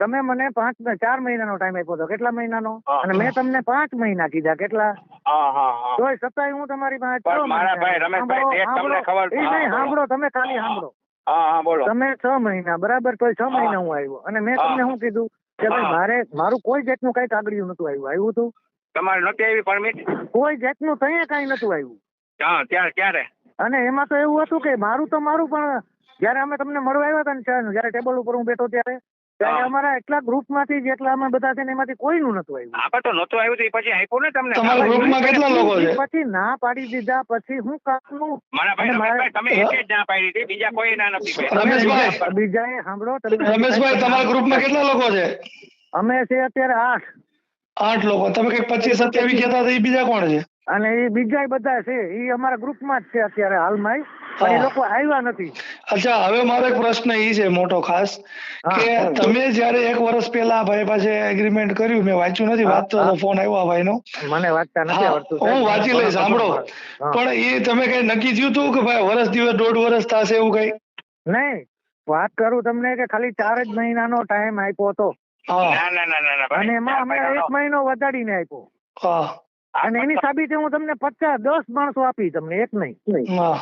તમે મને પાંચ ચાર મહિનાનો ટાઈમ આપ્યો હતો કેટલા મહિનાનો? અને મેં તમને પાંચ મહિના કીધા કેટલા? તોય છતાંય હું તમારી પાસે મારા ભાઈ રમેશભાઈ, સાંભળો, તમને ખબર- નહીં સાંભળો તમે ખાલી સાંભળો. બોલો. તમે છ મહિના બરાબર તો છ મહિના હું. આવ્યો. અને મેં તમને શું કીધું કે ભાઈ મારે મારું કોઈ જાતનું કઈ કાગળિયું નતું આવ્યું. આવ્યું હતું? તમારે નતી આવી પરમિટ? કોઈ જાતનું તઈએ કઈ નતું આવ્યું. હા ત્યારે ક્યારે અને એમાં તો એવું હતું કે મારું તો મારું પણ જયારે અમે તમને મળવા આવ્યા હતા ને જયારે ટેબલ ઉપર હું બેઠો ત્યારે ત્યારે અમારા એટલા ગ્રુપમાંથી જેટલા અમે બધા છે ને એમાંથી કોઈનું નતું આવ્યું. આપણે તો નતું આવ્યું તો પછી આપ્યું ને તમને? તમારા ગ્રુપમાં કેટલા લોકો છે? પછી ના પાડી દીધા પછી હું કામનું મારા ભાઈ રમેશભાઈ તમે એક જ ના પાડી દીધી બીજા કોઈ ના નથી પાડી. રમેશભાઈ. બીજાએ સાંભળો તમે રમેશભાઈ તમારા ગ્રુપમાં કેટલા લોકો છે? અમે છે અત્યારે આઠ. આઠ લોકો. તમે કંઈક પચીસ સત્યાવીસ કહેતા હતા એ બીજા કોણ છે? અને એ બીજા બધા છે એ અમારા ગ્રુપમાં જ છે અત્યારે હાલમાં. પણ એ લોકો આવ્યા નથી. અચ્છા હવે મારો એક પ્રશ્ન એ છે મોટો ખાસ કે તમે જ્યારે એક વર્ષ પહેલા ભાઈ પાસે એગ્રીમેન્ટ કર્યું મેં વાંચ્યું નથી વાંચતો હતો ફોન આવ્યો ભાઈ નો મને વાંચતા નથી આવડતું હું વાંચી લઈ સાંભળો. પણ એ તમે કઈ નક્કી થયું હતું કે ભાઈ વર્ષ દિવસ દોઢ વર્ષ થશે એવું કઈ? નહીં. વાત કરું તમને કે ખાલી ચાર જ મહિનાનો ટાઈમ આપ્યો હતો. હા. ના ના ના ના ના ભાઈ. અને એમાં અમે એક મહિનો વધારીને આપ્યો. અને એની સાબિતે હું તમને પચાસ દસ માણસો આપી તમને એક નહીં. હા.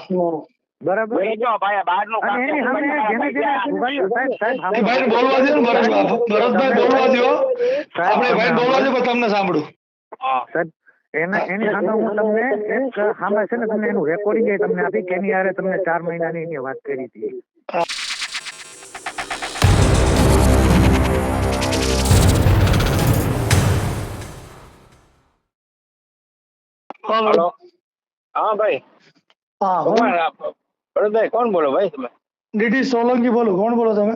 બરાબર. તમને સાંભળું. એના એની સામે હું તમને એક સામે છે ને તમને એનું રેકોર્ડિંગ તમને આપી કે એની હારે તમને ચાર મહિનાની એની વાત કરી હતી. હલો. હા ભાઈ. હા હું? આપ- ભરતભાઈ કોણ બોલો ભાઈ તમે? ડીડી સોલંકી બોલું. કોણ બોલો તમે?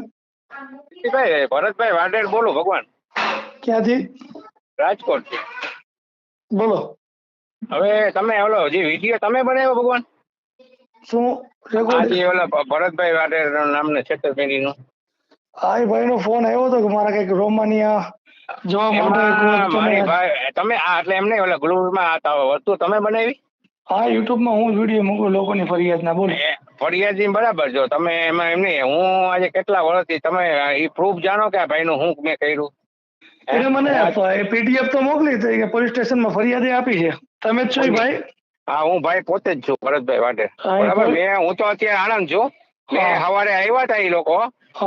ભાઈ ભરતભાઈ વાડેર બોલો ભગવાન. ક્યાંથી? રાજકોટથી બોલો. હવે તમે ઓલો જે વીડિયો તમે બનાવ્યો ભગવાન? શું? આજે ઓલા ભરતભાઈ વાડેર નામને છેતરપિંડી નું હા એ ભાઈનો ફોન આવ્યો હતો કે મારા કંઈક રોમાનિયા જવા માટે તમે ભાઈ તમે આ એટલે એમને ઓલા ગ્રુપમાં વસ્તુ તમે બનાવી? હા યુટ્યુબમાં હું વીડિયો મૂકું લોકોની ફરિયાદ ના બોલો. એ ફરિયાદી બરાબર જો તમે એમાં એમ નહીં હું આજે કેટલા વર્ષથી તમે એ પ્રૂફ જાણો કે આ ભાઈનું હું મેં કર્યું? એટલે મને પીડીએફ તો મોકલી હતી કે પોલીસ સ્ટેશનમાં ફરિયાદી આપી છે. તમે જ છો ભાઈ? હા હું ભાઈ પોતે જ છું ભરતભાઈ માટે બરાબર? મેં હું તો અત્યારે આણંદ છું. મેં. સવારે આવ્યા હતા એ લોકો.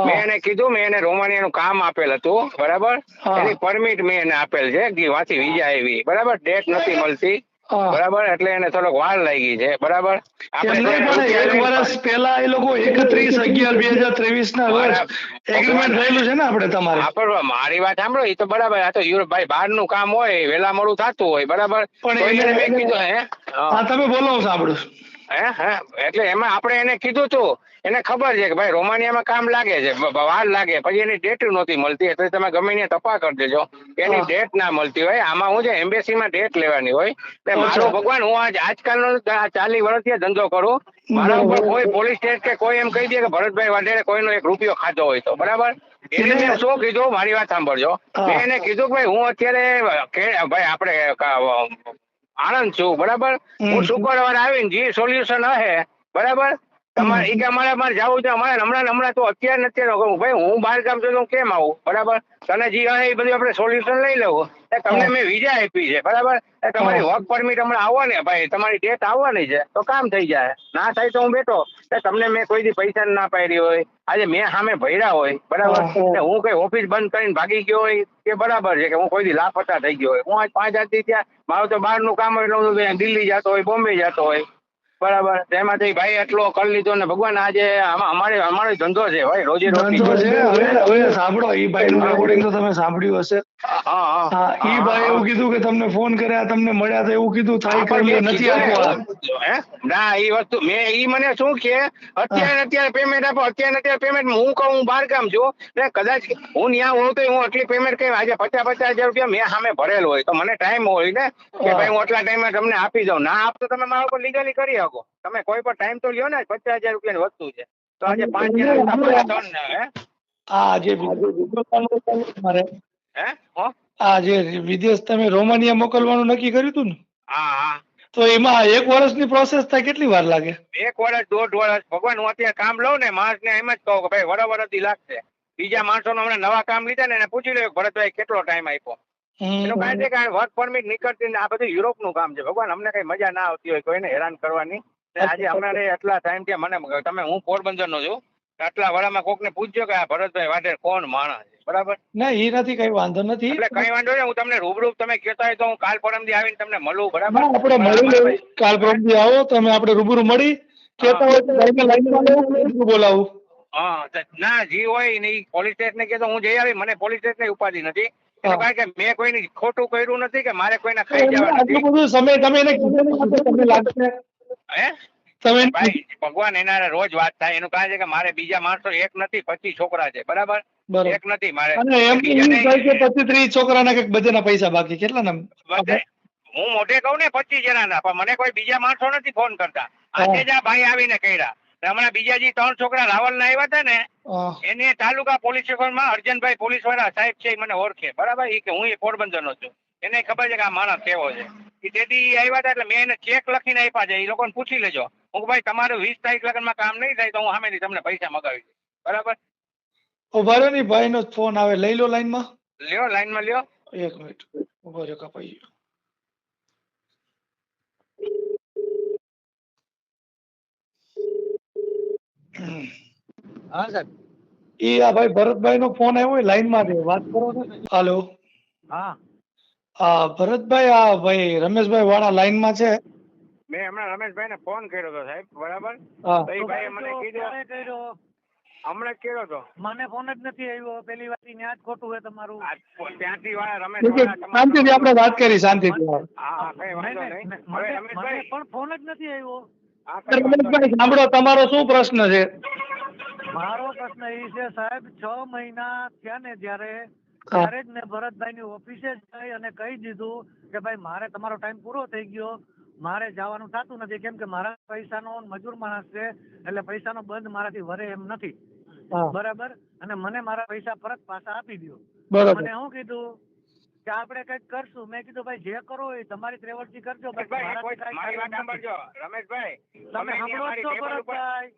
મેં એને કીધું મેં એને રોમાનિયાનું કામ આપેલ હતું બરાબર? એની પરમિટ મેં એને આપેલ છે કે વાંચી વિઝા આવી. બરાબર? ડેટ નથી મળતી. બરાબર? એટલે એને થોડોક વાર લાગી છે. બરાબર? આપણે એક વર્ષ પહેલા એ લોકો એકત્રીસ અગિયાર બે હજાર ત્રેવીસ ના વર્ષ એગ્રીમેન્ટ થયેલું છે ને આપણે તમારે? હા, મારી વાત સાંભળો એ તો બરાબર આ તો યુરોપ ભાઈ બહારનું કામ હોય વેલા મોડું થતું હોય બરાબર? પણ એને એને- કીધું હે? હા. હા તમે બોલો સાંભળું. હે હે એટલે એમાં આપણે એને કીધું તું એને ખબર છે કે ભાઈ રોમાનિયામાં કામ લાગે છે વાર લાગે પછી એની ડેટ નહોતી મળતી એટલે તમે ગમે ત્યાં તપા કરી દેજો. એની ડેટ ના મળતી હોય આમાં હું છે એમ્બેસીમાં ડેટ લેવાની હોય. એટલે મારો ભગવાન હું આજ આજકાલનો ચાલી વર્ષથી ધંધો કરું. મારા ઉપર. કોઈ પોલીસ સ્ટેટ કે કોઈ એમ કહી દે કે ભરતભાઈ વાઢેરે કોઈનો એક રૂપિયો ખાધો હોય તો બરાબર? એને મેં શું કીધું? મારી વાત સાંભળજો. મેં એને કીધું કે ભાઈ હું અત્યારે ભાઈ આપણે આણંદ છું બરાબર. હું શુક્રવારે આવીને જે સોલ્યુશન હશે બરાબર? તમારે. કે અમારે અમારે જવું છે અમારે હમણાં હમણાં તો અત્યારે નથી કહું ભાઈ હું બહાર ગામ છું હું કેમ આવું બરાબર? તને જે હશે એ બધું આપણે સોલ્યુશન લઈ લેવું. એ તમને મેં વિઝા આપી છે બરાબર? એ તમારી હા. વર્ક પરમિટ હમણાં આવવાની ભાઈ તમારી ડેટ આવવાની છે તો કામ થઈ જાય. ના થાય તો હું બેઠો. તમને મેં કોઈ દી પૈસા ના પાડી હોય. આજે મેં સામે ભર્યા હોય બરાબર? હું કઈ ઓફિસ બંધ કરીને ભાગી ગયો હોય કે બરાબર છે કે હું કોઈ દી લાપતા થઈ ગયો હોય? હું આજ પાંચ આજ ત્યાં મારું તો બહારનું કામ હોય એટલે હું દિલ્હી જતો હોય બોમ્બે જતો હોય. બરાબર. તેમાંથી ભાઈ એટલો કરી લીધો ને ભગવાન આજે અમારે અમારો ધંધો છે ભાઈ રોજી રોટી છે? હવે હવે સાંભળો ઈ ભાઈ નું રેકોર્ડિંગ તો તમે સાંભળ્યું હશે. હા ઈ ભાઈ એવું કીધું કે તમને ફોન કર્યા તમને મળ્યા તો એવું કીધું થાય કરી નથી આપવા ના ઈ વસ્તુ મેં ઈ મને શું કે અત્યારે અત્યારે પેમેન્ટ આપો અત્યારે અત્યારે પેમેન્ટ હું કહું હું બહાર ગામ છું ને કદાચ હું ત્યાં હોઉં તો હું આટલી પેમેન્ટ કઈ આજે પચાસ પચાસ હજાર રૂપિયા મેં સામે ભરેલ હોય તો મને ટાઈમ હોય ને કે ભાઈ હું આટલા ટાઈમે તમને આપી દઉં ના આપતો તમે મારા ઉપર લીગલી કરી શકો. તમે કોઈ પણ ટાઈમ તો લ્યો ને પચાસ હજાર રૂપિયાની વસ્તુ છે. તો આજે પાંચ આ જે વિદેશ તમે રોમાનિયા મોકલવાનું નક્કી કર્યું હતું ને? હા હા. તો એમાં એક વર્ષની પ્રોસેસ થાય કેટલી વાર લાગે? એક વર્ષ દોઢ વર્ષ. ભગવાન હું અત્યારે કામ લઉં ને માણસ ને એમ જ કહું કે ભાઈ વરસથી લાગશે. બીજા માણસો હમણાં નવા કામ લીધા ને એને પૂછી લો ભરતભાઈ કેટલો ટાઈમ આપ્યો? એનું કારણ છે કે વર્ક પરમિટ નીકળતી આ બધું યુરોપનું કામ છે. ભગવાન અમને કઈ મજા ના આવતી હોય કોઈને હેરાન કરવાની. આજે અમારે એટલા ટાઈમથી મને તમે હું પોરબંદર નો છું આટલા વડામાં કોકને પૂછજો કે આ ભરતભાઈ વાઢેર કોણ માણસ બરાબર? ના એ નથી કઈ વાંધો નથી. એટલે કઈ વાંધો નહીં હું તમને રૂબરૂ તમે કહેતા હોય તો હું કાલ પરમથી આવીને તમને મળું બરાબર? આપણે મળી લઈએ કાલ પરમથી આવો તમે આપણે રૂબરૂ મળી કહેતા હોય તો લાઈન લાઈનમાં લેવું બોલાવું. હા ના જી હોય ને પોલીસ સ્ટેશન ને કહેતો હું જઈ આવી મને પોલીસ સ્ટેશન ઉપાધિ નથી. કારણ કે મેં કોઈની ખોટું કર્યું નથી કે મારે કોઈને ખાઈ જવા નથી. બધું સમય તમે એને કીધું નહીં તો તમને લાગશે હે? તમે ભાઈ ભગવાન એના રોજ વાત થાય. એનું કારણ છે કે મારે બીજા માણસો એક નથી પચીસ છોકરા છે. બરાબર? એક નથી મારે. અને એમ કે પચીસ ત્રીસ છોકરાના કંઈક બધાના પૈસા બાકી. કેટલા ના હું મોઢે કહું ને પચીસ જણાના પણ મને કોઈ બીજા માણસો નથી ફોન કરતા. આજે જ આ ભાઈ આવીને કર્યા. હમણાં બીજા જે ત્રણ છોકરા રાવલ ના આવ્યા હતા ને એને તાલુકા પોલીસ સ્ટેશનમાં અર્જનભાઈ પોલીસવાળા સાહેબ છે મને ઓળખે. બરાબર? એ કે હું એ પોરબંદર નો છું. એને ખબર છે કે આ માણસ કેવો છે. એ તેથી આવ્યા હતા એટલે મેં એને ચેક લખીને આપ્યા છે. એ લોકોને પૂછી લેજો. હું ભાઈ તમારું વીસ તારીખ લગ્નમાં કામ નહીં થાય તો હું સામેથી તમને પૈસા મગાવી દઈશ. બરાબર? ઊભા રહ્યો ને ભાઈ નો ફોન આવે. લઈ લો લાઈનમાં લ્યો લાઈનમાં લ્યો. એક મિનિટ ઊભો રહ્યો કપાઈ ગયો. હા સાહેબ. એ આ ભાઈ ભરતભાઈ નો ફોન આવ્યો લાઈનમાં છે વાત કરો ને. હાલો હા. હા ભરતભાઈ આ ભાઈ રમેશભાઈ વાળા લાઈનમાં છે. મેં હમણાં રમેશભાઈ ને ફોન કર્યો હતો સાહેબ. બરાબર? હા. તો ઈ ભાઈએ મને કીધું કર્યો. હમણાં જ તો. મને ફોન જ નથી આવ્યો. પેલી વાત ઈ ન્યા જ ખોટું હોય તમારું. ત્યાંથી વાળા રમેશ શાંતિ થી વાળા શાંતિથી આપણે વાત કરી શાંતિથી. હા હા કઈ વાંધો નહીં, મને પણ ફોન જ નથી આવ્યો. સાંભળો તમારો શું પ્રશ્ન છે? મારો પ્રશ્ન એ છે સાહેબ છ મહિના થયા ને જયારે ત્યારે જ મેં ભરતભાઈ ની ઓફિસે જઈ અને કહી દીધું કે ભાઈ મારે તમારો ટાઈમ પૂરો થઈ ગયો. મારે જવાનું થતું નથી. કેમ કે મારા પૈસાનો મજૂર માણસ છે એટલે પૈસાનો બંધ મારાથી વરે એમ નથી. બરાબર? અને મને મારા પૈસા પરત પાછા આપી દો મને શું કીધું? કે આપણે કંઈક કરશું? મેં કીધું ભાઈ જે કરો એ તમારી ત્રેવડથી કરજો. મારી વાત. સાંભળજો. રમેશભાઈ તમે સાંભળો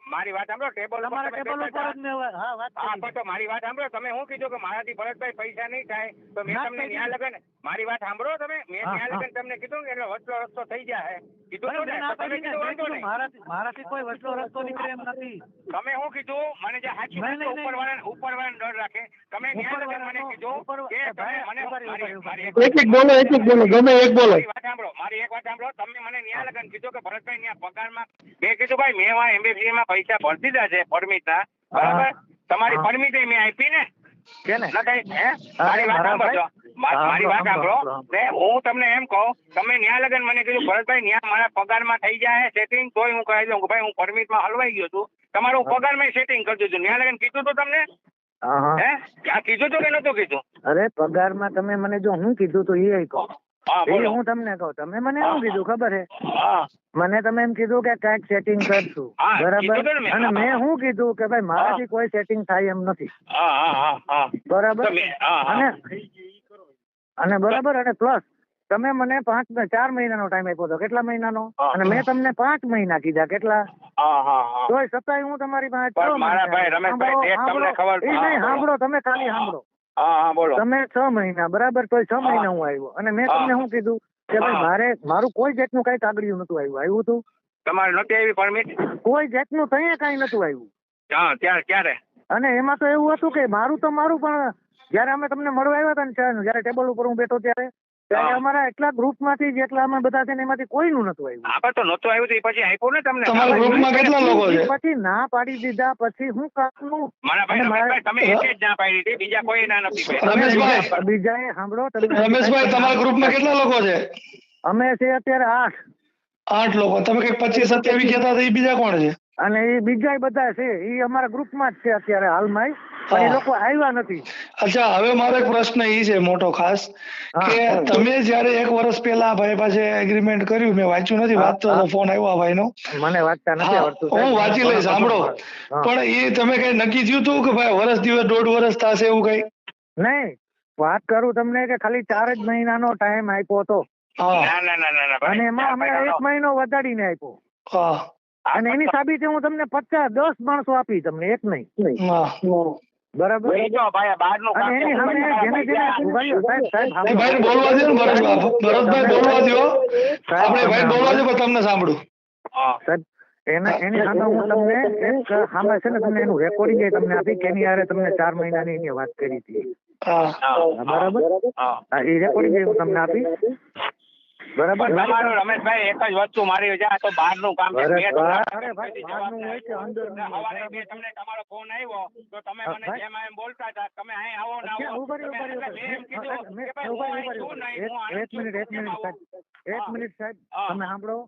મારી વાત સાંભળો ટેબલ તમારા ટેબલ ઉપર જ મેં હા વાત હા તો મારી વાત સાંભળો. તમે શું કીધું કે મારાથી ભરતભાઈ પૈસા નહીં થાય તો મેં તમને ન્યા લગન મારી વાત સાંભળો તમે. મેં ન્યા લગન તમને કીધું કે એટલે વચલો રસ્તો થઈ જાય મારાથી કોઈ વચલો રસ્તો નીકળે એમ નથી. તમે શું કીધું મને જે સાચી ઉપર વાળા ઉપર વાળા ડર રાખે. તમે મને કીધું કે મને એક એક બોલો એક એક બોલો ગમે એક બોલો. મારી વાત સાંભળો. મારી એક વાત સાંભળો. તમે મને ન્યા લગન કીધું કે ભરતભાઈ ન્યા પગારમાં મેં કીધું ભાઈ મેં વા એમબીસી માં પૈસા ભરી દીધા છે પરમિટ ના બરાબર તમારી પરમિટ મેં આપી ને. છે હે? હા, મારી વાત સાંભળજો. મારી વાત સાંભળો, સાંભળો. સાંભળો. ને હું તમને એમ કહું તમે ન્યા લગન મને કીધું ભરતભાઈ ન્યા મારા પગારમાં થઈ જાય સેટિંગ તોય હું કહી દઉં કે ભાઈ હું પરમિટમાં હલવાઈ ગયો છું. તમારું પગારમાં સેટિંગ કરી દીધું. ન્યા લગન કીધું તો તમને? આ કીધું તો કે નતું કીધું? અરે પગારમાં તમે મને જો હું કીધું તો એ કહો એ હું તમને કહું તમે મને શું કીધું ખબર હે? મને તમે એમ કીધું કે કંઈક સેટિંગ કરશું. બરાબર. અને મેં. શું કીધું કે ભાઈ મારાથી કોઈ સેટિંગ થાય એમ નથી. બરાબર? અને અને બરાબર? અને પ્લસ તમે મને પાંચ ચાર મહિનાનો ટાઈમ આપ્યો હતો કેટલા મહિનાનો? અને મેં તમને પાંચ મહિના કીધા કેટલા? તો હા હા. તોય છતાંય હું તમારી પાસે મારા ભાઈ રમેશભાઈ, સાંભળો, તમને ખબર- નહીં સાંભળો તમે ખાલી સાંભળો. તમે છ મહિના બરાબર? તો છ મહિના હું આવ્યો. અને મેં તમને શું કીધું? કે ભાઈ મારે મારું કોઈ જાતનું કઈ કાગળિયું નતું આવ્યું. આવ્યું હતું? તમારે નતી આવી પરમિટ કોઈ જાતનું તઈએ કઈ નતું આવ્યું. હા ત્યારે ક્યારે? અને એમાં તો એવું હતું કે મારું તો મારું પણ જયારે અમે તમને મળવા આવ્યા હતા ને જયારે ટેબલ ઉપર હું બેઠો ત્યારે ત્યારે અમારા એટલા ગ્રુપમાંથી જેટલા અમે બધા છે એમાંથી કોઈનું નતું આવ્યું. આપણે તો નતું આવ્યું તો એ પછી આપ્યું ને તમને? તમારા ગ્રુપમાં કેટલા લોકો છે? પછી ના પાડી દીધા પછી હું કામનું મારા ભાઈ તમે એક જ ના પાડી દીધી બીજા કોઈ ના નથી પાડી. રમેશભાઈ. બીજાએ સાંભળો રમેશભાઈ તમારા ગ્રુપમાં કેટલા લોકો છે? અમે છે અત્યારે આઠ. આઠ લોકો. તમે કંઈક પચીસ સત્યાવીસ કહેતા હતા એ બીજા કોણ છે? અને એ બીજા બધા છે એ અમારા ગ્રુપમાં જ છે અત્યારે હાલમાં. પણ એ લોકો આવ્યા નથી. અચ્છા હવે મારો એક પ્રશ્ન એ છે મોટો ખાસ કે તમે જ્યારે એક વર્ષ પહેલા ભાઈ પાસે એગ્રીમેન્ટ કર્યું મેં વાંચ્યું નથી વાંચતો હા. ફોન આવ્યો આ ભાઈનો. મને વાંચતા નથી આવડતું હું વાંચી લઈ સાંભળો. પણ એ તમે કઈ નક્કી થયું હતું કે ભાઈ વર્ષ દિવસ દોઢ વર્ષ થશે એવું કઈ? નહીં. વાત કરું તમને કે ખાલી ચાર જ મહિનાનો ટાઈમ આપ્યો હતો. હા. ના ના ના ના ના ભાઈ. અને એમાં અમે એક મહિનો વધારીને આપ્યો. હા. અને એની સાબિતે હું તમને પચાસ દસ માણસો આપી તમને એક નહીં. હા. બરાબર? તમને સાંભળું. સાહેબ એના એની સામે હું તમને એક સામે છે ને તમને એનું રેકોર્ડિંગ તમને આપી કેની હારે તમને ચાર મહિનાની એની વાત કરી હતી. બરાબર? હા. હા એ રેકોર્ડિંગ હું તમને આપી બરાબર? તમારું રમેશભાઈ એક જ વસ્તુ મારી છે આ તો બહારનું કામ છે. અરે મેં વાહ, તમને અરે ભાઈ, બહારનું હોય કે અંદરનું હોય, સવારે તમને તમારો ફોન આવ્યો તો તમે મને જેમ એમ બોલતા હતા તમે અહીં આવો ના છું એક- મિનિટ એક મિનિટ સાહેબ. એક મિનિટ સાહેબ. તમે સાંભળો.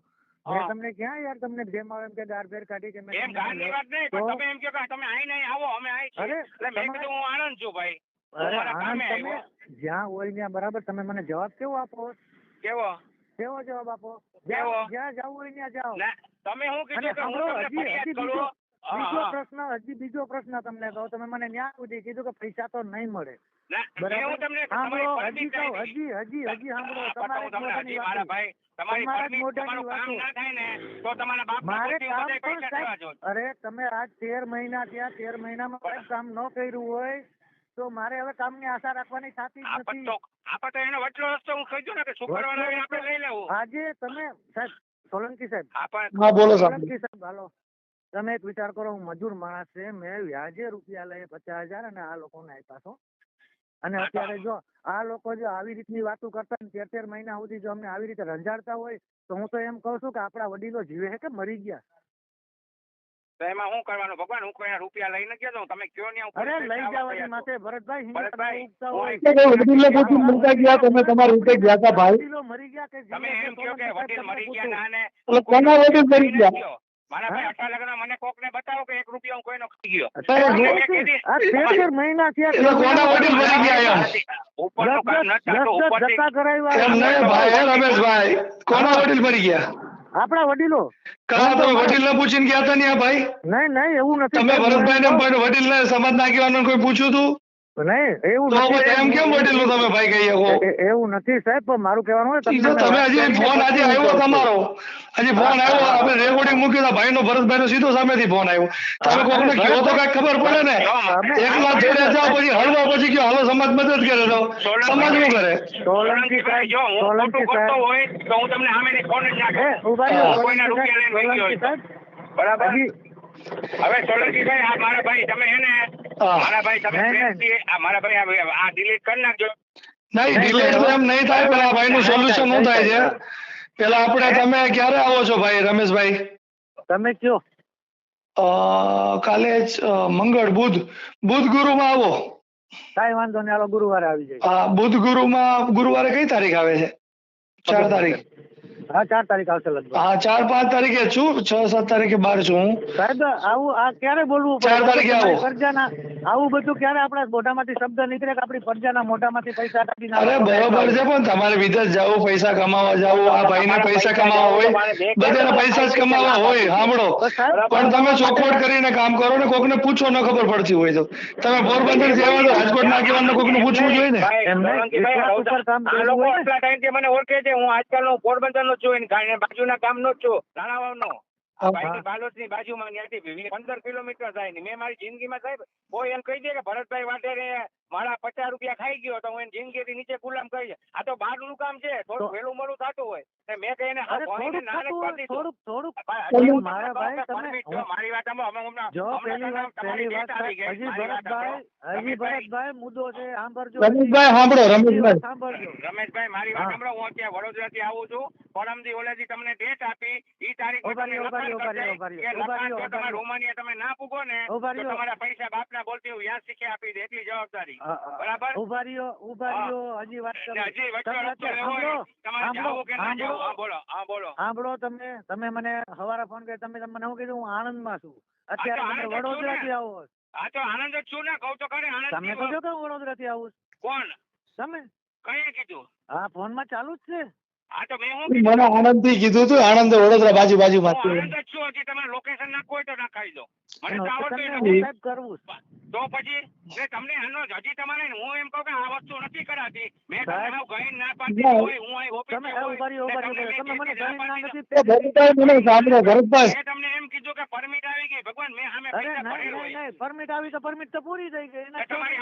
મેં તમને ક્યાં યાર તમને જેમ આવે એમ કે દાર ફેર કાઢી કે મેં એમ તમને વાત નહીં પણ તમે એમ કે તમે અહીં નહીં આવો અમે અહીં છીએ. એટલે મેં કીધું હું આણંદ છું ભાઈ. અરે આનંદ તમે જ્યાં હોય ત્યાં બરાબર તમે મને જવાબ કેવો આપો? કેવો? કેવો જવાબ આપો જ્યાં જવું હોય ત્યાં જાઓ. તમે શું કીધું કે હું તમને હજી- ફરિયાદ કરું? બીજો-. પ્રશ્ન હજી બીજો પ્રશ્ન તમને કહો. તમે મને ન્યાય સુધી કીધું કે પૈસા તો નહીં મળે. અરે તમે આજ તેર મહિના ત્યાં તેર મહિનામાં કામ ન કર્યું હોય. તો મારે હવે કામની આશા રાખવાની થતી જ નથી. તો તો એનો વચલો રસ્તો હું કહી દઉં ને કે શુક્રવારે આપણે લઈ લેવું. આજે તમે સાહેબ સોલંકી સાહેબ. હા બોલો સોલંકી સાહેબ હાલો. તમે એક વિચાર કરો હું મજૂર માણસ છે મેં વ્યાજે રૂપિયા લઈ પચાસ હજાર અને આ લોકોને આપ્યા છો. અને અત્યારે જો આ લોકો જો આવી રીતની વાતો કરતા ને તેર તેર મહિના સુધી જો અમને આવી રીતે રંજાડતા હોય તો હું તો એમ કહું છું કે આપણા વડીલો જીવે છે કે મરી ગયા? તો એમાં શું કરવાનું? ભગવાન હું કોઈ રૂપિયા લઈને ગયો છું તમે કયો ને અરે લઈ જવાની માથે ભરતભાઈ ભરતભાઈ, તમે તમારી રીતે ગયા હતા ભાઈ? વડીલો મરી ગયા કે તમે એમ કહો કે વડીલ મરી ગયા ના ને કોના વડીલ મરી ગયા? મારા ભાઈ અઠા લગ્ન મને કોક ને બતાવો કે એક રૂપિયા હું કોઈનો ખાઈ ગયો. તેર મહિના થયા કોના વડીલ મરી ગયા કામ ધક્કા કરાવ્યા. રમેશભાઈ કોના વડીલ મરી ગયા? આપણા વડીલો. તમે વડીલ. ને પૂછીને ગયા હતા ને આ ભાઈ? નહીં નહીં એવું નથી. તમે ભરતભાઈ ને પણ વડીલ ને સમાજ આગેવાનો કોઈ પૂછ્યું હતું નહીં એવું નથી. એમ કેમ વડીલ તમે ભાઈ કહી શકો એ- એ- એવું નથી સાહેબ પણ મારું કહેવાનું તમે હજી ફોન આજે આવ્યો તમારો. હજી ફોન આવ્યો આપણે રેકોર્ડિંગ મૂક્યું હતા ભાઈનો ભરતભાઈ નો સીધો સામેથી ફોન આવ્યો. તમે કહો તો કઈ ખબર પડે ને? એકલા જોડે જાઓ પછી હળવા પછી કયો હાલો સમાજ મદદ કરે તો સમાજ શું કરે સોલંકી ભાઈ, જો હું સોલંકી ખોટું કરતો સાહેબ હોય તો હું તમને સામેથી ફોન જ ના એ કરું. ઊભા રહ્યો, હા. કોઈના સોલંકી રૂપિયા લઈને વહી ગયો સાહેબ, હોય તો. સોલંકી સાહેબ બરાબર હજી હવે સોલંકીભાઈ આ મારા ભાઈ તમે હે ને હા. મારા ભાઈ તમે નહીં, નહીં. પ્રેમથી આ મારા ભાઈ આ- આ ડિલીટ કરી નાખજો નહીં ડિલેટ તો એમ નહીં થાય પણ આ ભાઈ નું સોલ્યુશન શું થાય છે પેલા આપણે તમે ક્યારે આવો છો ભાઈ રમેશભાઈ તમે કયો અ, કાલે જ અ, મંગળ બુધ બુધ ગુરુમાં આવો કાંઈ વાંધો નહીં હાલો ગુરુવારે આવી જાય આ બુધ ગુરુમાં ગુરુવારે કઈ તારીખ આવે છે? ચાર તારીખ. હા ચાર તારીખ આવશે લગભગ. હા ચાર પાંચ તારીખે છું છ સાત તારીખે બહાર છું. હું સાહેબ આવું આ ક્યારે બોલવું ચાર તારીખે આવો. ફરજાના આવું બધું ક્યારે આપણા મોઢામાંથી શબ્દ નીકળે કે આપણી ફરજાના મોઢામાંથી પૈસા કાઢી અરે બરોબર છે પણ તમારે વિદેશ જવું પૈસા કમાવા જવું આ ભાઈને પૈસા કમાવા હોય બધાને પૈસા જ કમાવા હોય સાંભળો. પણ તમે ચોખવટ કરીને કામ કરો ને કોકને પૂછો ન ખબર પડતી હોય તો. તમે પોરબંદરથી આવ્યા તો રાજકોટ ના આગેવાનને કોકને પૂછવું જોઈએ ને. ને. મને ઓળખે છે હું પોરબંદર પોરબંદરનો છું એને બાજુના ગામનો જ છું રાણાવાવનો. આ હા. ની બાલોદની બાજુમાં ત્યાંથી પંદર કિલોમીટર થાય ને મેં મારી જિંદગીમાં સાહેબ કોઈ એમ કહી દે કે ભરતભાઈ વાટેરે મારા પચાસ રૂપિયા ખાઈ ગયો તો હું એની જિંદગીથી નીચે ગુલામ કરી આ તો બહારનું કામ છે. થોડું વહેલું મોડું થતું હોય. મેં કહીને મારા ભાઈ તમે- મારી વાત સાંભળો, જો પેલી વાત પેલી વાત હજી ભરતભાઈ હજી રમેશભાઈ, ભરતભાઈ મુદ્દો છે સાંભળજો. રમેશભાઈ સાંભળો રમેશભાઈ. સાંભળજો. રમેશભાઈ મારી વાત સાંભળો. હું અત્યારે વડોદરા થી આવું છું. પરમદી ઓલેજી તમને ડેટ આપી. ઈ તારીખ તમારે રોમાનિયા તમે ના પૂગો ને તો તમારા પૈસા બાપના બોલતી હું યાદ શીખે આપી દે. એટલી જવાબદારી. બરાબર? ઊભા રહ્યો ઊભા રહ્યો હજી વાત એટલે હજી વચ્ચે તમે સાંભળો, હા હા મને હવારે ફોન કર્યો. તમે તમે મને શું કીધું હું આણંદમાં છું. અત્યારે વડોદરા તમે છું આવો. હા તો આનંદ જ છું ને? કહું તો ખરી તમે કહો કે હું વડોદરાથી આવું કોણ? તમે? કઈ કીધું? હા ફોનમાં ચાલુ જ છે. હા તો મેં શું મને આણંદથી કીધું હતું આણંદ વડોદરા બાજુ બાજુમાં હું છે. જ છું હજી તમારે લોકેશન નાખવું તો નાખાવી દો. મને તો આવડતું તમને નથી. હું સાહેબ કરવું તો પછી ને તમને આનો હજી તમારે હું એમ કહું કે આ વસ્તુ નથી કરાતી. મેં તમને ગઈ ના પાડી હોય હું અહીં ઓફિસે તમે તમે મને મેં ના નથી ભરતભાઈ મને સાંભળો ભરતભાઈ. મેં તમને એમ કીધું કે પરમિટ આવી ગઈ. ભગવાન મેં સામે પૈસા નહીં હોય. પરમિટ આવી તો પરમિટ તો પૂરી થઈ ગઈ. તમારી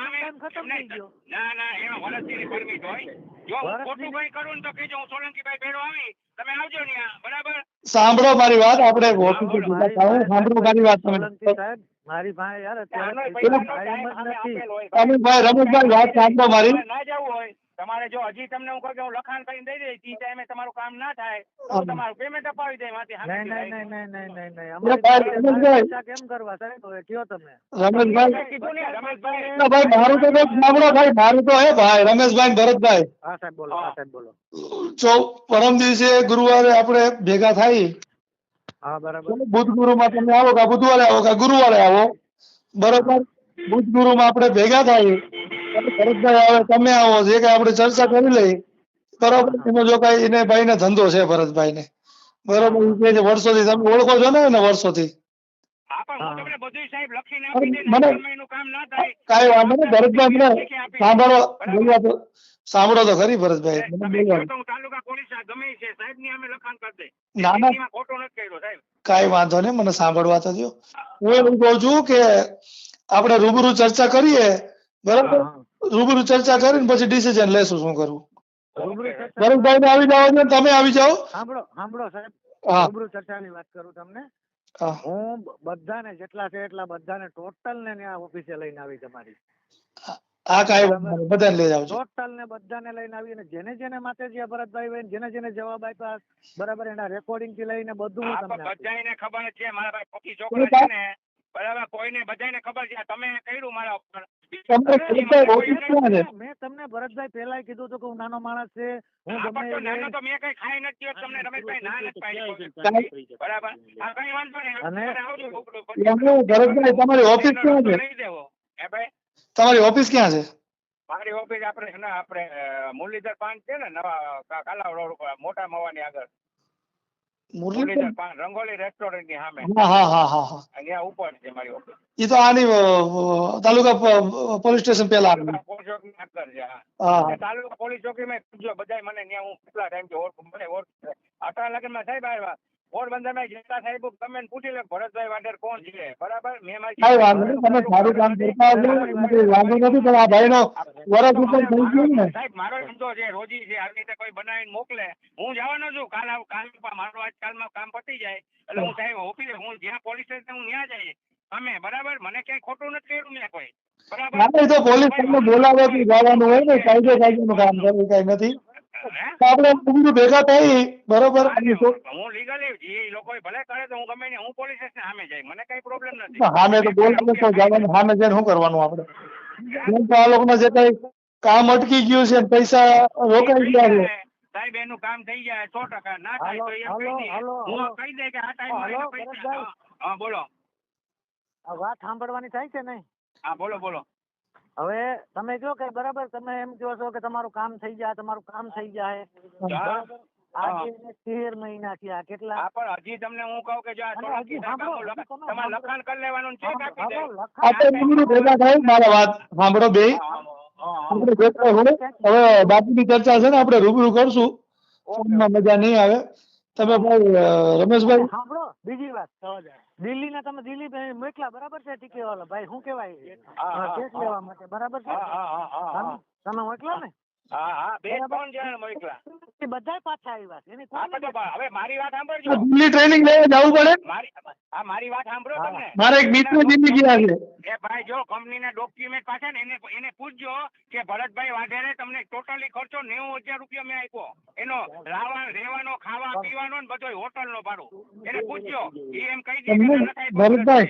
ખતમ થઈ ગયો. ના ના એમાં વરસની પરમિટ હોય. જો હું ખોટું કઈ કરું ને તો કહેજો હું સોલંકીભાઈ ભેળો આવી. તમે આવજો ત્યાં બરાબર? સાંભળો મારી વાત આપણે મારી સાંભળો. મારી વાત તમે. સાહેબ મારી ભાઈ યાર અત્યારે તમે. રમેશભાઈ રમેશભાઈ વાત સાંભળો મારી. ના જવું હોય. તમારે જો હજી તમને હું કહું કે હું લખાણ કરીને દઈ દઈશ ઈ ટાઈમે તમારું કામ ના થાય તો તમારું પેમેન્ટ અપાવી દઈ માંથી નહીં નહીં નહીં નહીં નહીં નહીં અમારી રમેશભાઈ. કેમ કરવા સાહેબ હવે કયો તમે? રમેશભાઈ કીધું ને રમેશભાઈ. ભાઈ મારું તો કંઈક સાંભળો ભાઈ મારું તો હે ભાઈ રમેશભાઈ ભરતભાઈ. હા સાહેબ બોલો હા સાહેબ બોલો. ચૌ પરમ દિવસે ગુરુવારે આપણે ભેગા થાય. હા બરાબર. બુધ ગુરુમાં તમે આવો કા બુધવારે આવો કા ગુરુવારે આવો બરોબર? બુધ ગુરુમાં આપણે ભેગા થાય. ભરતભાઈ આવે તમે આવો. જે કઈ આપણે ચર્ચા કરી લઈ બરોબર? એનો જો કઈ એને ભાઈને ધંધો છે ભરતભાઈને. બરોબર? કહે છે વર્ષોથી તમે ઓળખો છો ને એને વર્ષોથી. કાંઈ વાંધો નહીં. ભરતભાઈ મને લેખે આપી દઈ. સાંભળો? તો સાંભળો તો ખરી ભરતભાઈ. મને ની ના. કાંઈ વાંધો નહીં મને સાંભળવા તો દો હું એવું કહું છું કે આપણે રૂબરૂ ચર્ચા કરીએ બરાબર. રૂબરૂ ચર્ચા કરીને પછી ડિસિઝન લેશું શું કરવું? ભરતભાઈ ને આવી જાઓ ને તમે આવી જાઓ? સાંભળો સાંભળો સાહેબ. રૂબરૂ ચર્ચાની વાત કરું તમને. હું. બધાને જેટલા છે એટલા બધાને ટોટલ ને ત્યાં ઓફિસે લઈને આવી તમારી. આ કાંઈ બધાને લઈ જાવ ટોટલ ને બધાને લઈને આવી અને જેને જેને માટે જે ભરતભાઈ હોય જેને જેને જવાબ આપ્યા બરાબર એના રેકોર્ડિંગથી લઈને બધું હું તમને પણ ખબર છે મારા ભાઈ તમે છોકરા છે ને બરાબર કોઈને બધાને ખબર છે તમે કર્યું મારા ઉપર. મેં તમને ભરતભાઈ પેલા કીધું હતું કે હું નાનો માણસ છે. હું હા, ગમે પણ તો એ નાનો તો મેં કઈ ખાઈ નથી તમને રમેશભાઈ ના નથી પાડી બરાબર? આ કઈ વાંધો નહીં. ભરતભાઈ તમારી ઓફિસ ક્યાં છે? લઈ દેવો. તમારી ઓફિસ ક્યાં છે? મારી ઓફિસ આપણે આપણે મુરલીધર પાન છે ને નવા કાલા રોડ ઉપર મોટા મવાની આગળ. રંગોલી રેસ્ટોરન્ટની સામે. હા હા હા હા હા. અહીંયા ઉપર છે મારી ઓફિસ એ તો આની અ, અ, તાલુકા પોલીસ સ્ટેશન પેલા પોલીસ ચોકી આગળ છે હા. હા તાલુકા પોલીસ ચોકીમાં પૂછજો બધાય મને ત્યાં હું કેટલા ટાઈમથી ઓળખું મને ઓળખે આટલા લગનમાં સાહેબ આવ્યા. પોરબંદરમાં જેટલા સાહેબ તમે પૂછી લે ભરતભાઈ વાઢેર કોણ છે? બરાબર? મેં મારી તમે સારું કામ કરતા નથી પણ આ વરસ ઉપર થઈ ગયું ને? સાહેબ મારો ધંધો છે રોજી છે આવી રીતે કોઈ બનાવીને મોકલે હું જવાનો છું. કાલ કાલ મારું આજકાલમાં કામ પતી જાય. એટલે હું સાહેબ ઓફિસે હું જ્યાં પોલીસ સ્ટેશન હું ત્યાં જઈએ અમે બરાબર? મને ક્યાંય ખોટું નથી કર્યું મેં કોઈ. બરાબર? તો પોલીસ તમને બોલાવે કે જવાનું હોય ને કાયદે કાયદેનું કામ કરવું કઈ નથી. આપણે રૂબરૂ ભેગા થઈ બરોબર? હું લીગલી જે લોકો ભલે કરે તો હું ગમે ને હું પોલીસ સ્ટેશન સામે જાય મને કઈ પ્રોબ્લેમ નથી. સામે તો બોલાવે તો જવાનું સામે જઈને શું કરવાનું આપણે? કેમ કે આ લોકોને જે કઈ કામ અટકી ગયું છે પૈસા રોકાઈ ગયા છે. સાહેબ એનું કામ થઈ જાય. સો ટકા. ના થાય તો એમ કહી દે હું કહી દે કે આ ટાઈમ પૈસા. હા, બોલો. વાત સાંભળવાની થાય છે નહીં? હા બોલો બોલો. હવે તમે કહો કે બરાબર તમે એમ કહો છો કે તમારું કામ થઈ જાય તમારું કામ થઈ જાય. તેર મહિના થયા કેટલા? પણ હજી તમને હું કહું કે જો આ અને સોલંકી હજી સાહેબ સાંભળો, આમ હજી તમે તમારે લખાણ કરી લેવાનું ચેક આપી દે. આપણે લખાણ રૂબરૂ ભેગા થાય મારા વાત સાંભળો બે. હા, હા, હા, હા. આપણે ભેગા હોય હવે બાપુની ચર્ચા છે ને આપણે રૂબરૂ કરશું. ફોનમાં મજા નહીં આવે. તમે ભાઈ રમેશભાઈ? સાંભળો બીજી વાત. દિલ્હી ના તમે દિલ્હી મોકલા બરાબર છે ટીકે વાલો ભાઈ શું કેવાય કેસ લેવા માટે બરાબર છે? તમે મોકલા ને. હા હા બે ત્રણ જણ મોકલા એ બધાય પાછા આવ્યા છે. એની હા કોઈ તો બા- હવે મારી વાત સાંભળજો. દિલ્હી ટ્રેનિંગ લેવા જવું પડે? મારી આ મારી વાત સાંભળો હા. મારા એક મિત્ર દિલ્હી ગયા છે. એ ભાઈ જો કંપનીના ડોક્યુમેન્ટ પાછા ને એને એને પૂછજો કે ભરતભાઈ વાઢેરે તમને ટોટલી ખર્ચો નેવું હજાર રૂપિયા મેં આપ્યો. એનો રાવા રહેવાનો ખાવા પીવાનો ને બધો હોટલ નો ભાડું. એને પૂછજો. એ એમ કહી દે ભરતભાઈ.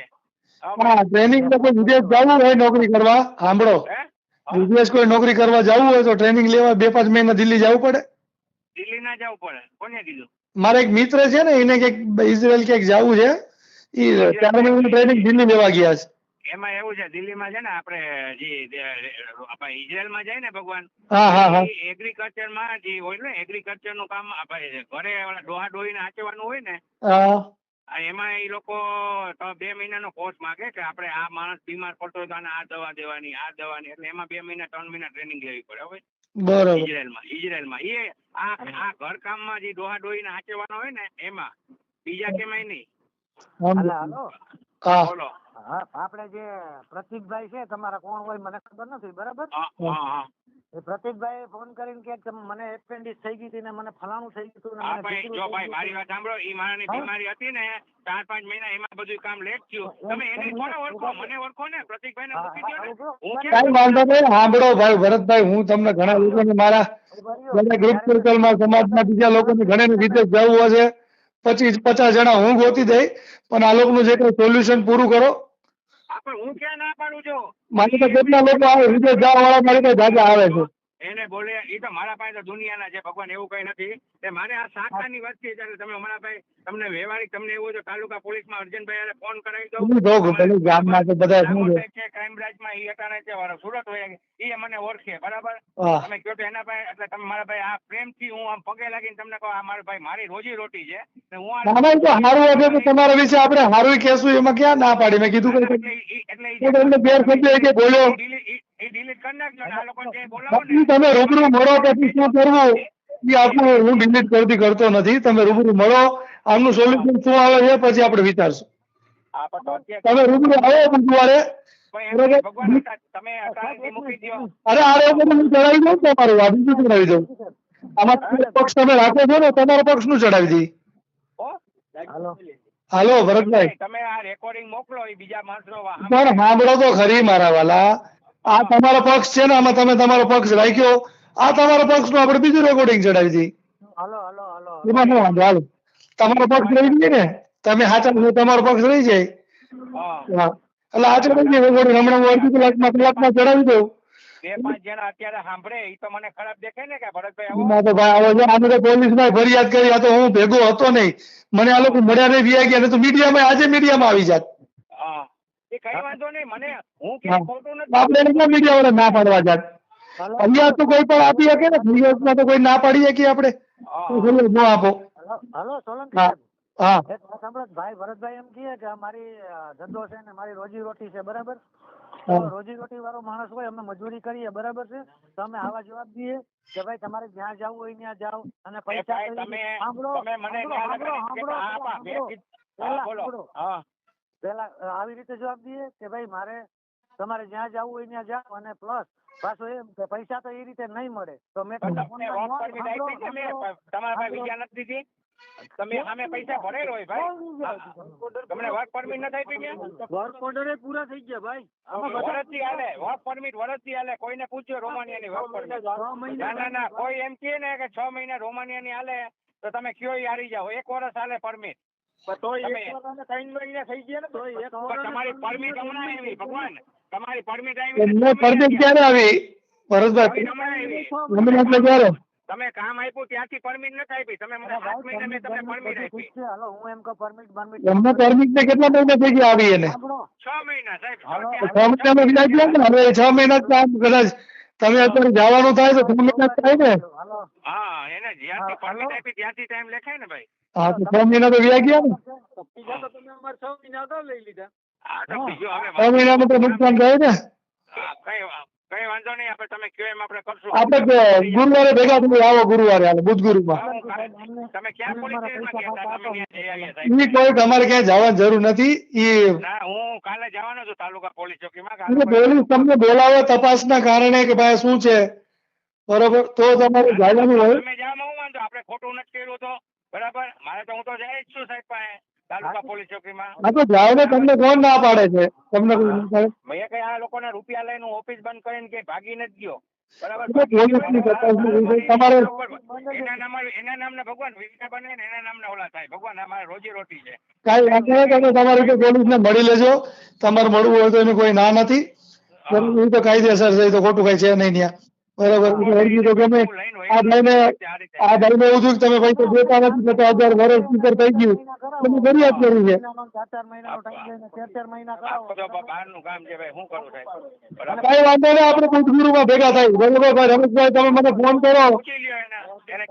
ટ્રેનિંગ લોકો વિદેશ જવું હોય નોકરી કરવા? સાંભળો. હે? વિદેશ કોઈ નોકરી કરવા જવું હોય તો ટ્રેનિંગ લેવા બે પાંચ મહિના દિલ્હી જવું પડે. દિલ્હી ના જવું પડે. કોને કીધું? મારા એક મિત્ર છે ને એને ક્યાંક ઇઝરાયલ ક્યાંક જવું છે. એ ચાર મહિનાની ટ્રેનિંગ દિલ્હી લેવા ગયા છે. એમાં એવું છે દિલ્હીમાં છે ને આપણે જે આપણે ઇઝરાયલમાં જાય ને ભગવાન હા હા હા. એગ્રીકલ્ચરમાં જે હોય ને એગ્રીકલ્ચરનું કામ આપણે ઘરે ડોહા ડોહીને હાચવાનું હોય ને હા. એમાં એ લોકો તો બે મહિનાનો કોર્સ માગે કે આપણે આ માણસ બીમાર પડતો હતો આ દવા દેવાની આ દવાની. એટલે એમાં બે મહિના ત્રણ મહિના ટ્રેનિંગ લેવી પડે હવે બરોબર. ઇઝરાયલમાં ઇઝરાયલમાં એ આ આ ઘરકામમાં જે ડોહા ડોહીને હાચવાનો હોય ને એમાં. બીજા કેમાય નહીં. હાલો હાલો. હા. બોલો. આપણે જે પ્રતિકભાઈ છે તમારા કોણ હોય મને ખબર નથી બરાબર? હા હા હા. એ પ્રતિકભાઈ ફોન કરીને કે મને એપેન્ડિક્સ થઈ ગઈ હતી ને મને ફલાણું થઈ ગયું હતું હા ભાઈ જો ભાઈ મારી વાત સાંભળો ઈ મારાની બીમારી હતી ને ચાર પાંચ મહિના એમાં બધું કામ લેટ થયું. તમે એને કોને ઓળખો? મને ઓળખો ને પ્રતિકભાઈ ને. મૂકી દો ને કાંઈ વાંધો નહીં સાંભળો ભાઈ ભરતભાઈ હું તમને ઘણા લોકોને મારા. બધા ગ્રુપ સર્કલમાં સમાજના બીજા લોકોને ઘણાને વિદેશ જવું હશે. પચીસ પચાસ જણા હું ગોતી દઈ પણ આ લોકોનું જે કઈ સોલ્યુશન પૂરું કરો હા પણ હું ક્યાં ના પાડું છું? મારી તો કેટલા લોકો આવે વિદેશ જવા વાળા મારી તો જાજા આવે છે. એને બોલે એ તો મારા પાસે તો દુનિયાના છે ભગવાન એવું કઈ નથી. એ મારે આ શાખાની વાત છે એટલે તમે હમણાં ભાઈ તમને વ્યવહારિક તમને એવું તો તાલુકા પોલીસમાં અર્જનભાઈ હારે ફોન કરાવી દો હું જોઉં પેલું ગામના તો બધા શું છે? ક્રાઇમ બ્રાન્ચમાં ઈ અટાણે છે વાળો સુરત હોય એ મને ઓળખે બરાબર? તમે કહો તો એના ભાઈ એટલે તમે મારા ભાઈ આ પ્રેમથી હું આમ પગે લાગીને તમને કહો આ મારા ભાઈ મારી રોજી રોટી છે ને હું એ તો સારું હશે તો તમારા વિશે આપણે સારું કહેશું એમાં ક્યાં ના પાડી? મેં કીધું એટલે એટલે ગેરસમજે કે બોલ્યો. એ delete કરી નાખજો આ લોકો જે બોલાવો તમે રૂબરૂ મળો કે શું કરવું? એ આપણું હું ડિલીટ કરતી કરતો નથી. તમે રૂબરૂ મળો. આમનું સોલ્યુશન શું આવે છે પછી આપણે વિચારશું. તમે રૂબરૂ આવો બુધવારે. અરે આ લોકો હું ચડાવી દઉં તમારું. આ બીજું ચડાવી દઉં? આમાં પક્ષ તમે રાખો છો ને તમારો પક્ષનું ચડાવી દઈ હાલો. હાલો ભરતભાઈ. તમે આ રેકોર્ડિંગ મોકલો એ બીજા માણસો પણ સાંભળો તો ખરી મારા વાલા. આ તમારો પક્ષ છે ને આમાં તમે તમારો પક્ષ રાખ્યો. આ તમારો પક્ષનું આપણે બીજું રેકોર્ડિંગ ચડાવી દઈ હાલો હાલો હાલો એમાં શું વાંધો હાલો. તમારો પક્ષ રહી જાય ને તમે સાચા છો તમારો પક્ષ રહી જાય. એટલે આ ચડાવી દઈ રેકોર્ડિંગ હમણાં હું અડધી કલાકમાં કલાકમાં ચડાવી દઉં. બે પાંચ જણા અત્યારે સાંભળે એ તો મને ખરાબ દેખાય ને કે ભરતભાઈ આવો. તો ભાઈ આવો આને તો પોલીસમાં ફરિયાદ કરી આ તો હું ભેગો હતો નહીં. મને આ લોકો મળ્યા નહીં વ્યા ગયા તો મીડિયામાં આજે મીડિયામાં આવી જાત. હા. એ કઈ વાંધો નહીં. મને હું ક્યાંય ખોટું નથી આપણે મીડિયા વાળા ના પાડવા જાત. ફરિયાદ તો કોઈ પણ આપી શકે ને ફરિયાદમાં તો કોઈ ના પાડી શકીએ આપણે. ન આપો. હાલો સોલંકી હા સાંભળો ભાઈ ભરતભાઈ એમ કહે કે મારી ધંધો છે ને મારી રોજી રોટી છે બરાબર? રોજી રોટી વાળો માણસ હોય અમે મજૂરી કરીએ બરાબર છે? તો અમે આવા જવાબ દઈએ કે ભાઈ તમારે જ્યાં જવું હોય ત્યાં જાઓ અને પૈસા સાંભળો સાંભળો, સાંભળો, પેલા આવી રીતે જવાબ દઈએ કે ભાઈ મારે તમારે જ્યાં જવું હોય ત્યાં જાઓ અને પ્લસ પાછું એમ કે પૈસા તો એ રીતે નહીં મળે. તો મેં તમને ન- તમારા નથી દીધી? તમે પૈસા ભરેલ હોય ભાઈ. વર્ક પરમિટ નથી આપી મેં વર્ક ઓર્ડર પૂરા થઈ ગયા ભાઈ. વરસથી હાલે. વર્ક પરમિટ વરસથી હાલે. કોઈને પૂછ્યો રોમાનિયાની વર્ક પરમિટ ના ના ના. કોઈ એમ કહે ને કે છ મહિના રોમાનિયાની હાલે તો તમે કયો ઈ હારી જાઓ? એક વર્ષ હાલે પરમિટ તમે ત્રણ મહિના થઈ ગયા ને તમારી પરમિટ હમણાં ભગવાન. તમારી પરમિટ આવી એમને પરમિટ ક્યારે આવી ભરતભાઈ પરમિટ એટલે ક્યારે તમે કામ આપ્યું ત્યાંથી પરમિટ નથી આપી. તમે મને સાત મહિના મેં તમને પરમિટ આપી. હાલો હું એમ કહું પરમિટ પરમિટ એમને પરમિટ ને કેટલા મહિના થઈ ગયા આવી એને? સાંભળો. છ મહિના સાહેબ. તો ને? હવે છ મહિના જ કામ કદાચ તમે અત્યારે જવાનું થાય તો છ મહિના થાય ને? હા એને જ્યાંથી પરમિટ આપી ત્યાંથી ટાઈમ લેખાય ને ભાઈ? હા તો છ મહિના તો વ્યાજ ગયા ને? તો તમે અમારે છ મહિના અગાઉ લઈ લીધા. આપણે ગુરુવારે ભેગા આવો ગુરુવારે હાલો બુધ ગુરુમાં તમે ક્યાં પોલીસ સ્ટેશનમાં ગયા હતા? તમે ત્યાં જઈ આવ્યા સાહેબ. ઈ કોઈ તમારે ક્યાંય જવાની જરૂર નથી ઈ ના હું કાલે જવાનો છું તાલુકા પોલીસ ચોકીમાં પોલીસ તમને બોલાવે તપાસના કારણે કે ભાઈ શું છે? બરોબર તો તમારે જવાનું હોય. તમે જાવામાં હું વાંધો આપણે ખોટું નથી કર્યું તો બરાબર? મારે તો હું તો જાય જ છું સાહેબ પાસે. તાલુકા પોલીસ ચોકીમાં? આ તો જાઓ ને તમને કોણ ના પાડે છે. તમને? મેં કઈ આ લોકોને રૂપિયા લઈને ઓફિસ બંધ કરીને કે ભાગી નથી ગયો. મળી લેજો. તમારે મળવું હોય તો એનું કોઈ ના નથી. કાયદેસર છે તો ખોટું કઈ છે નહીં ત્યાં. બરાબર. અરજી તો ગમે આ ભાઈને આ ભાઈને એવું થયું કે તમે તો દેતા નથી તો હજાર વર્ષ ઉપર થઈ ગયું. તમે ફરિયાદ કરી છે. ભાઈ કઈ વાંધો નહીં આપણે ભૂતગુરુમાં ભેગા થાય. બરોબર ભાઈ રમેશભાઈ તમે મને ફોન કરો. એને.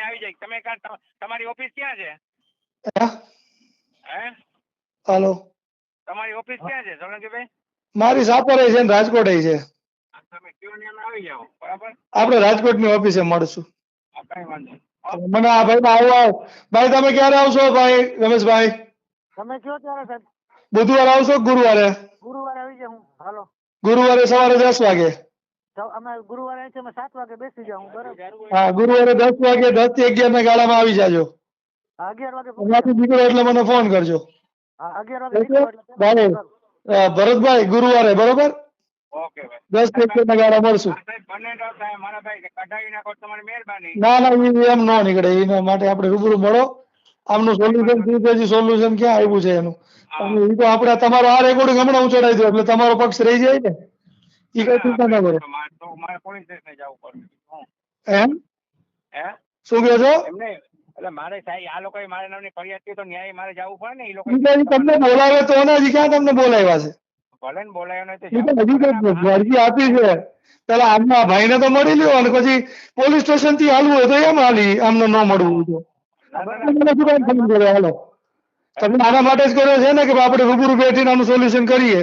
આવી જાય. તમે તમારી ઓફિસ ક્યાં છે? હા? હાલો. તમારી ઓફિસ ક્યાં છે સોલંકીભાઈ? મારી સાપરે છે રાજકોટ છે. આપણે રાજકોટની ઓફિસે મળશું. આ કઈ વાંધો નહીં. મને આ ભાઈ આવો ભાઈ તમે ક્યારે આવશો ભાઈ? રમેશભાઈ? તમે કયો ત્યારે સાહેબ? બુધવારે આવશો ગુરુવારે? ગુરુવારે આવી જાઉં. હું હાલો. ગુરુવારે સવારે દસ વાગે. અમે ગુરુવારે આવી છે સાત વાગે બેસી જાઉં બરાબર? હા ગુરુવારે દસ વાગે દસથી અગિયાર ના ગાળામાં આવી જાજો. અગિયાર વાગે ત્યાંથી નીકળો એટલે મને ફોન કરજો. હા, અગિયાર વાગે ભરતભાઈ ગુરુવારે બરોબર? દસ મિનિટના ગાળા મળશું. ના ના એ એમ ન નીકળે. એના માટે આપણે રૂબરૂ મળો. આમનું સોલ્યુશન શું છે સોલ્યુશન ક્યાં આવ્યું છે એનું? અને ઈ તો આપણે તમારો આ રેકોર્ડિંગ હમણાં ઉછળાઈ દો એટલે તમારો પક્ષ રહી જાય ને. એ કઈ ચિંતા ના કરો. તો મારે પોલીસ સ્ટેશને જવું પડે એમ? હે? શું કહો છો? એમને એટલે મારે સાહેબ આ લોકોએ મારા નામની ફરિયાદ કરી તો ન્યાય મારે જવું પડે ને એ લોકો તમને બોલાવે તો ને હજી ક્યાં તમને બોલાવ્યા છે? ભલે ને બોલાયો નહીં તો ઈ તો જવું હજી પડે તો ને. અરજી આપી છે. પેલા આમના ભાઈને તો મળી લ્યો અને પછી પોલીસ સ્ટેશનથી હાલવું હોય તો એમ હાલી આમને ન મળવું તો. તમે આના માટે જ કર્યો છે ને કે આપણે રૂબરૂ બેઠીને આનું સોલ્યુશન કરીએ?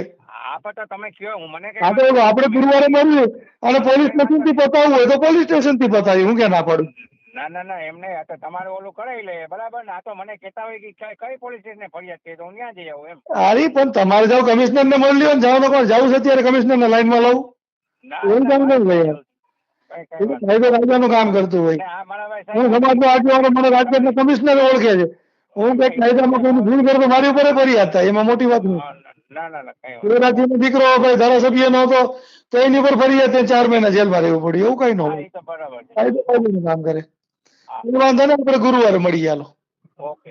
આપણે ગુરુવારે મળીએ અને પોલીસ સ્ટેશનથી પતાવવું હોય તો પોલીસ સ્ટેશનથી પતાવી હું કે ના પાડું? ના ના ના એમ નહીં. આ તો તમારે ઓલું કરાવી લે. બરાબર ને? આ તો મને કહેતા હોય કે કઈ- પોલીસ સ્ટેશને ફરિયાદ કરી તો હું ત્યાં જઈ આવું એમ. અરે પણ તમારે જાવ કમિશનર ને મળી લ્યો જાવ કોણ? જવું છે ત્યારે કમિશનર ને લાઈનમાં લઉં એવું કામ નહીં ભાઈ કાયદો કામ કરતું હોય. હું સમાજનો આગેવાનો મને રાજકોટના કમિશનર ઓળખે છે. હું કઈ કાયદામાં કોઈની ભૂલ કરતો મારી ઉપર ફરિયાદ થાય એમાં મોટી વાત નહીં. દીકરો ભાઈ ધારાસભ્ય નો હતો તો એની ઉપર ફરી થાય ચાર મહિના જેલમાં રહેવું પડ્યું એવું કઈ ન હોય. કાયદો કામ કરે. વાંધો નહીં આપણે ગુરુવારે મળીએ હાલો ઓકે.